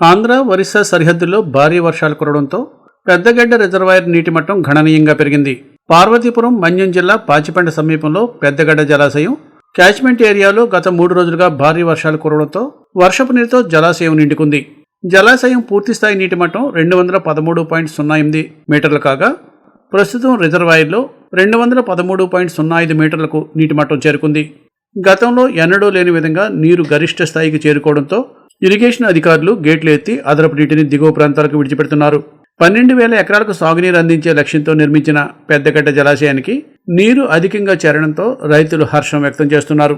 ఆంధ్ర ఒరిస్సా సరిహద్దుల్లో భారీ వర్షాలు కురవడంతో పెద్దగడ్డ రిజర్వాయర్ నీటి మట్టం గణనీయంగా పెరిగింది. పార్వతీపురం మన్యం జిల్లా పాచిపెండ సమీపంలో పెద్దగడ్డ జలాశయం క్యాచ్మెంట్ ఏరియాలో గత మూడు రోజులుగా భారీ వర్షాలు కురవడంతో వర్షపు నీరుతో జలాశయం నిండుకుంది. జలాశయం పూర్తిస్థాయి నీటి మట్టం రెండు వందల పదమూడు పాయింట్ సున్నా ఎనిమిది మీటర్లు కాగా ప్రస్తుతం రిజర్వాయర్లో రెండు వందల పదమూడు పాయింట్ సున్నా ఐదు మీటర్లకు నీటి మట్టం చేరుకుంది. గతంలో ఎన్నడూ లేని విధంగా నీరు గరిష్ట స్థాయికి చేరుకోవడంతో ఇరిగేషన్ అధికారులు గేట్లు ఎత్తి అదనపు నీటిని దిగువ ప్రాంతాలకు విడిచిపెడుతున్నారు. పన్నెండు వేల ఎకరాలకు సాగునీరు అందించే లక్ష్యంతో నిర్మించిన పెద్దగడ్డ జలాశయానికి నీరు అధికంగా చేరడంతో రైతులు హర్షం వ్యక్తం చేస్తున్నారు.